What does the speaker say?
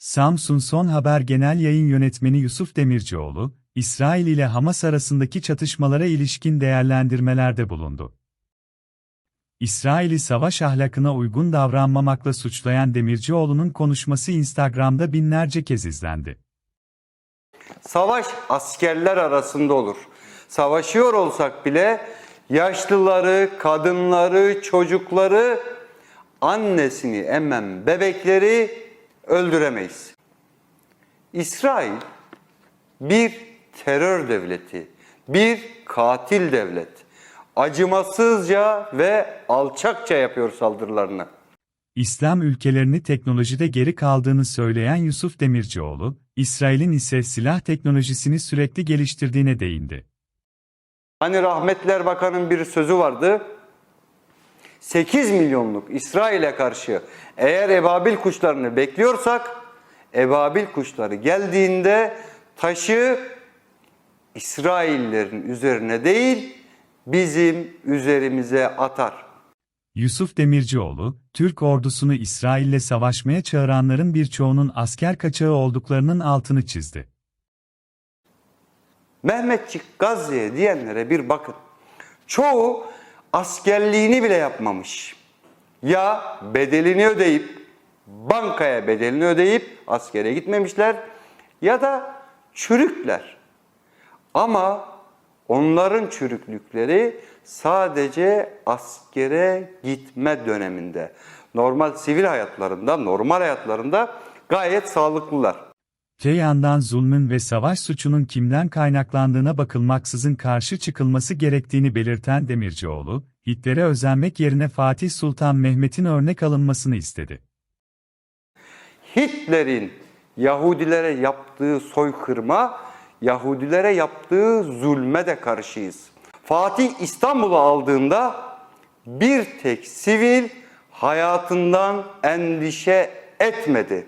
Samsun Son Haber Genel Yayın Yönetmeni Yusuf Demircioğlu, İsrail ile Hamas arasındaki çatışmalara ilişkin değerlendirmelerde bulundu. İsrail'i savaş ahlakına uygun davranmamakla suçlayan Demircioğlu'nun konuşması Instagram'da binlerce kez izlendi. Savaş askerler arasında olur. Savaşıyor olsak bile yaşlıları, kadınları, çocukları, annesini emmen bebekleri öldüremeyiz. İsrail bir terör devleti, bir katil devlet. Acımasızca ve alçakça yapıyor saldırılarını. İslam ülkelerini teknolojide geri kaldığını söyleyen Yusuf Demircioğlu, İsrail'in ise silah teknolojisini sürekli geliştirdiğine değindi. Hani rahmetli Erbakan'ın bir sözü vardı. 8 milyonluk İsrail'e karşı eğer ebabil kuşlarını bekliyorsak ebabil kuşları geldiğinde taşı İsraillerin üzerine değil bizim üzerimize atar. Yusuf Demircioğlu, Türk ordusunu İsrail'le savaşmaya çağıranların birçoğunun asker kaçağı olduklarının altını çizdi. Mehmetçik Gazze'ye diyenlere bir bakın. Çoğu askerliğini bile yapmamış. Ya bedelini ödeyip bankaya bedelini ödeyip askere gitmemişler ya da çürükler. Ama onların çürüklükleri sadece askere gitme döneminde. Normal sivil hayatlarında, normal hayatlarında gayet sağlıklılar. Te yandan zulmün ve savaş suçunun kimden kaynaklandığına bakılmaksızın karşı çıkılması gerektiğini belirten Demircioğlu, Hitler'e özenmek yerine Fatih Sultan Mehmet'in örnek alınmasını istedi. Hitler'in Yahudilere yaptığı soykırma, Yahudilere yaptığı zulme de karşıyız. Fatih İstanbul'u aldığında bir tek sivil hayatından endişe etmedi.